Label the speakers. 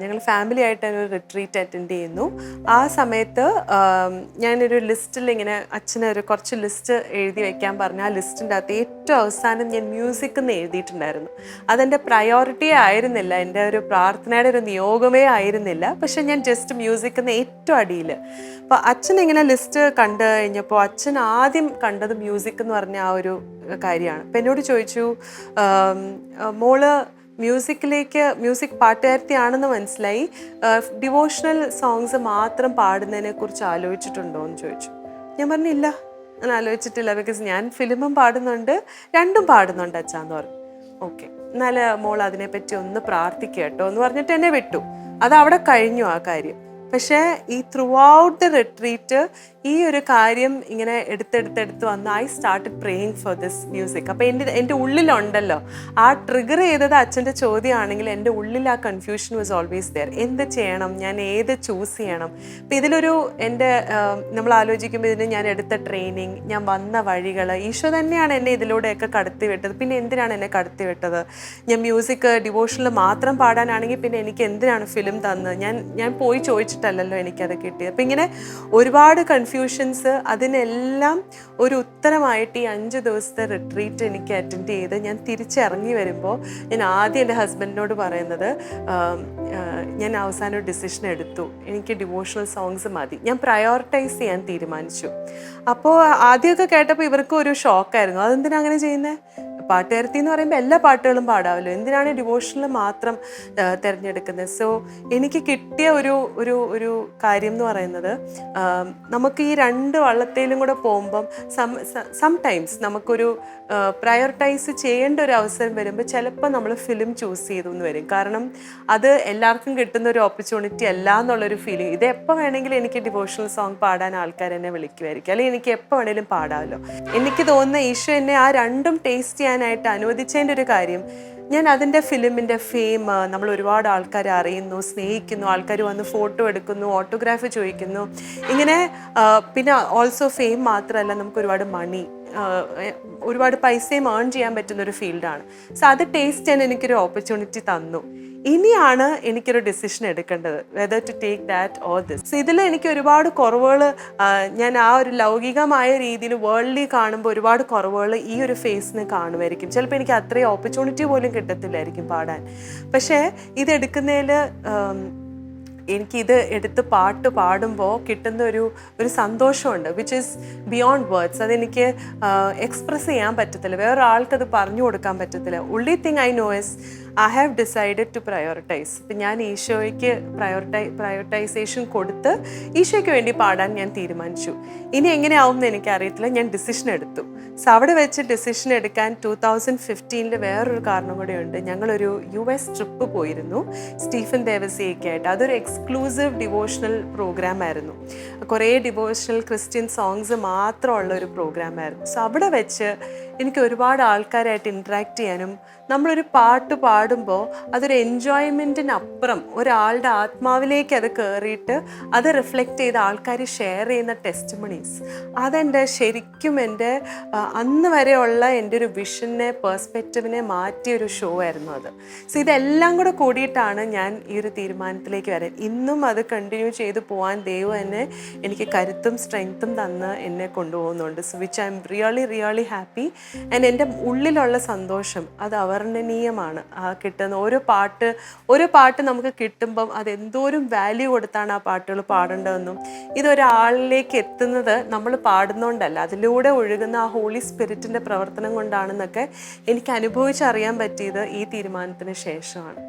Speaker 1: ഞങ്ങൾ ഫാമിലി ആയിട്ട് ഒരു റിട്രീറ്റ് അറ്റൻഡ് ചെയ്യുന്നു. ആ സമയത്ത് ഞാനൊരു ലിസ്റ്റിൽ ഇങ്ങനെ അച്ഛനെ ഒരു കുറച്ച് ലിസ്റ്റ് എഴുതി വെക്കാൻ പറഞ്ഞു ആ ലിസ്റ്റിന്റെ അകത്ത് ഏറ്റവും അവസാനം ഞാൻ മ്യൂസിക് എന്ന് എഴുതിയിട്ടുണ്ടായിരുന്നു. അതെന്റെ പ്രയോറിറ്റി ആയിരുന്നില്ല. എന്റെ ഒരു പ്രാർത്ഥനയുടെ ഒരു നിയോഗമേ ആയിരുന്നില്ല. പക്ഷെ ഞാൻ ജസ്റ്റ് മ്യൂസിക് എന്ന് ഏറ്റവും അടിയിൽ അപ്പോൾ അച്ഛൻ ഇങ്ങനെ ലിസ്റ്റ് കണ്ടു കഴിഞ്ഞപ്പോൾ അച്ഛൻ ആദ്യം കണ്ടത് മ്യൂസിക് എന്ന് പറഞ്ഞ ആ ഒരു കാര്യമാണ്. അപ്പം എന്നോട് ചോദിച്ചു മോൾ മ്യൂസിക്കിലേക്ക് മ്യൂസിക് പാട്ടുകാരത്തിയാണെന്ന് മനസ്സിലായി. ഡിവോഷണൽ സോങ്സ് മാത്രം പാടുന്നതിനെ കുറിച്ച് ആലോചിച്ചിട്ടുണ്ടോ എന്ന് ചോദിച്ചു. ഞാൻ പറഞ്ഞില്ല ഞാൻ ആലോചിച്ചിട്ടില്ല ബിക്കോസ് ഞാൻ ഫിലിമും പാടുന്നുണ്ട് രണ്ടും പാടുന്നുണ്ട് അച്ഛാന്ന് പറഞ്ഞു. ഓക്കെ എന്നാൽ മോൾ അതിനെപ്പറ്റി ഒന്ന് പ്രാർത്ഥിക്കട്ടോ കേട്ടോ എന്ന് പറഞ്ഞിട്ട് എന്നെ വിട്ടു. അത് അവിടെ കഴിഞ്ഞു ആ കാര്യം. പക്ഷേ ഈ ത്രൂ ഔട്ട് ദ റിട്രീറ്റ് ഈ ഒരു കാര്യം ഇങ്ങനെ എടുത്തെടുത്തെടുത്ത് വന്ന് I started praying for this music അപ്പോൾ എന്റെ എന്റെ ഉള്ളിലുണ്ടല്ലോ. ആ ട്രിഗർ ചെയ്തത് അച്ഛന്റെ ചോദ്യമാണെങ്കിൽ എന്റെ ഉള്ളിൽ ആ കൺഫ്യൂഷൻ വാസ് ഓൾവേസ് ദെയർ എന്ത് ചെയ്യണം? ഞാൻ ഏത് ചൂസ് ചെയ്യണം? അപ്പോൾ ഇതിലൊരു എന്റെ നമ്മൾ ആലോചിക്കുമ്പോൾ ഇതിന് ഞാൻ എടുത്ത ട്രെയിനിങ് ഞാൻ വന്ന വഴികൾ ഈശോ തന്നെയാണ് എന്നെ ഇതിലൂടെയൊക്കെ കടത്തി വിട്ടത്. പിന്നെ എന്തിനാണ് എന്നെ കടത്തി വിട്ടത്? ഞാൻ മ്യൂസിക് ഡിവോഷനിൽ മാത്രം പാടാനാണെങ്കിൽ പിന്നെ എനിക്ക് എന്തിനാണ് ഫിലിം തന്നത്? ഞാൻ ഞാൻ പോയി ചോദിച്ചിട്ടല്ലല്ലോ എനിക്കത് കിട്ടിയത്. അപ്പം ഇങ്ങനെ ഒരുപാട് കൺഫ്യൂഷൻസ് അതിനെല്ലാം ഒരു ഉത്തരമായിട്ട് ഈ അഞ്ച് ദിവസത്തെ റിട്രീറ്റ് എനിക്ക് അറ്റൻഡ് ചെയ്ത് ഞാൻ തിരിച്ചിറങ്ങി വരുമ്പോൾ ഞാൻ ആദ്യം എന്റെ ഹസ്ബൻഡിനോട് പറയുന്നത് ഞാൻ അവസാനം ഒരു ഡിസിഷൻ എടുത്തു. എനിക്ക് ഡിവോഷണൽ സോങ്സ് മതി. ഞാൻ പ്രയോറിറ്റൈസ് ചെയ്യാൻ തീരുമാനിച്ചു. അപ്പോൾ ആദ്യമൊക്കെ കേട്ടപ്പോൾ ഇവർക്ക് ഒരു ഷോക്കായിരുന്നു അതെന്തിനാ അങ്ങനെ ചെയ്യുന്നത് പാട്ടുകാരത്തി എന്ന് പറയുമ്പോൾ എല്ലാ പാട്ടുകളും പാടാമല്ലോ എന്തിനാണ് ഡിവോഷണൽ മാത്രം തിരഞ്ഞെടുക്കുന്നത്? സോ എനിക്ക് കിട്ടിയ ഒരു ഒരു ഒരു കാര്യം എന്ന് പറയുന്നത് നമുക്ക് ഈ രണ്ട് വള്ളത്തേലും കൂടെ പോകുമ്പം സം സംടൈംസ് നമുക്കൊരു പ്രയോറിറ്റൈസ് ചെയ്യേണ്ട ഒരു അവസരം വരുമ്പോൾ ചിലപ്പോൾ നമ്മൾ ഫിലിം ചൂസ് ചെയ്തു എന്ന് വരും. കാരണം അത് എല്ലാവർക്കും കിട്ടുന്ന ഒരു ഓപ്പർച്യൂണിറ്റി അല്ല എന്നുള്ളൊരു ഫീലിംഗ് ഇത് എപ്പോൾ വേണമെങ്കിലും എനിക്ക് ഡിവോഷണൽ സോങ് പാടാൻ ആൾക്കാർ എന്നെ വിളിക്കുമായിരിക്കും അല്ലെങ്കിൽ എനിക്ക് എപ്പോൾ വേണമെങ്കിലും പാടാമല്ലോ എനിക്ക് തോന്നുന്ന ഈശോ എന്നെ ആ രണ്ടും ടേസ്റ്റ് ചെയ്യാനായിട്ട് അനുവദിച്ചതിന്റെ ഒരു കാര്യം ഞാൻ അതിന്റെ ഫിലിമിന്റെ ഫെയിം നമ്മൾ ഒരുപാട് ആൾക്കാർ അറിയുന്നു സ്നേഹിക്കുന്നു ആൾക്കാർ വന്ന് ഫോട്ടോ എടുക്കുന്നു ഓട്ടോഗ്രാഫ് ചോദിക്കുന്നു. ഇങ്ങനെ പിന്നെ ഓൾസോ ഫെയിം മാത്രമല്ല നമുക്ക് ഒരുപാട് മണി ഒരുപാട് പൈസയും ഏൺ ചെയ്യാൻ പറ്റുന്ന ഒരു ഫീൽഡാണ്. സോ അത് ടേസ്റ്റ് ചെയ്യാൻ എനിക്കൊരു ഓപ്പർച്യൂണിറ്റി തന്നു. ഇനിയാണ് എനിക്കൊരു ഡിസിഷൻ എടുക്കേണ്ടത് whether to take that or this so ഇതിൽ എനിക്ക് ഒരുപാട് കുറവുകൾ ഞാൻ ആ ഒരു ലൗകികമായ രീതിയിൽ വേൾഡിൽ കാണുമ്പോൾ ഒരുപാട് കുറവുകൾ ഈ ഒരു ഫേസിന് കാണുമായിരിക്കും. ചിലപ്പോൾ എനിക്ക് അത്രയും ഓപ്പർച്യൂണിറ്റി പോലും കിട്ടത്തില്ലായിരിക്കും പാടാൻ. പക്ഷേ ഇതെടുക്കുന്നതിൽ എനിക്കിത് എടുത്ത് പാട്ട് പാടുമ്പോൾ കിട്ടുന്ന ഒരു ഒരു സന്തോഷമുണ്ട് വിച്ച് ഈസ് ബിയോണ്ട് വേർഡ്സ് അതെനിക്ക് എക്സ്പ്രസ് ചെയ്യാൻ പറ്റത്തില്ല. വേറൊരാൾക്കത് പറഞ്ഞു കൊടുക്കാൻ പറ്റത്തില്ല. Only thing I know is I have decided to prioritize ഇപ്പം ഞാൻ ഈശോയ്ക്ക് പ്രയോറിറ്റൈ പ്രയോറിറ്റൈസേഷൻ കൊടുത്ത് ഈശോയ്ക്ക് വേണ്ടി പാടാൻ ഞാൻ തീരുമാനിച്ചു. ഇനി എങ്ങനെയാവും എന്ന് എനിക്കറിയത്തില്ല. ഞാൻ ഡിസിഷൻ എടുത്തു. സോ അവിടെ വെച്ച് ഡിസിഷൻ എടുക്കാൻ ടൂ തൗസൻഡ് ഫിഫ്റ്റീനിൽ വേറൊരു കാരണം കൂടെയുണ്ട്. ഞങ്ങളൊരു യു എസ് ട്രിപ്പ് പോയിരുന്നു. സ്റ്റീഫൻ ദേവസിയൊക്കെ ആയിട്ട്. അതൊരു എക്സ്ക്ലൂസീവ് ഡിവോഷണൽ പ്രോഗ്രാം ആയിരുന്നു. കുറേ ഡിവോഷണൽ ക്രിസ്ത്യൻ സോങ്സ് മാത്രമുള്ള ഒരു പ്രോഗ്രാം ആയിരുന്നു. സോ അവിടെ വെച്ച് എനിക്ക് ഒരുപാട് ആൾക്കാരായിട്ട് ഇൻട്രാക്ട് ചെയ്യാനും നമ്മളൊരു പാട്ട് പാടുമ്പോൾ അതൊരു എൻജോയ്മെന്റിനപ്പുറം ഒരാളുടെ ആത്മാവിലേക്ക് അത് കയറിയിട്ട് അത് റിഫ്ലക്റ്റ് ചെയ്ത് ആൾക്കാർ ഷെയർ ചെയ്യുന്ന ടെസ്റ്റ് മണീസ് അതെന്റെ ശരിക്കും എന്റെ അന്ന് വരെയുള്ള എന്റെ ഒരു വിഷനെ പേഴ്സ്പെക്റ്റീവിനെ മാറ്റിയ ഒരു ഷോ ആയിരുന്നു അത്. സോ ഇതെല്ലാം കൂടെ കൂടിയിട്ടാണ് ഞാൻ ഈ ഒരു തീരുമാനത്തിലേക്ക് വരാൻ ഇന്നും അത് കണ്ടിന്യൂ ചെയ്ത് പോകാൻ ദൈവം എന്നെ എനിക്ക് കരുത്തും സ്ട്രെങ്ത്തും തന്ന് എന്നെ കൊണ്ടുപോകുന്നുണ്ട്. So which I am really really happy and എന്റെ ഉള്ളിലുള്ള സന്തോഷം അത് അവർണനീയമാണ്. ആ കിട്ടുന്ന ഓരോ പാട്ട് ഓരോ പാട്ട് നമുക്ക് കിട്ടുമ്പം അത് എന്തോരം വാല്യൂ കൊടുത്താണ് ആ പാട്ടുകൾ പാടേണ്ടതെന്നും ഇതൊരാളിലേക്ക് എത്തുന്നത് നമ്മൾ പാടുന്നതുകൊണ്ടല്ല അതിലൂടെ ഒഴുകുന്ന ആ ഹോളി സ്പിരിറ്റിന്റെ പ്രവർത്തനം കൊണ്ടാണെന്നൊക്കെ എനിക്ക് അനുഭവിച്ചറിയാൻ പറ്റിയത് ഈ തീരുമാനത്തിന് ശേഷമാണ്.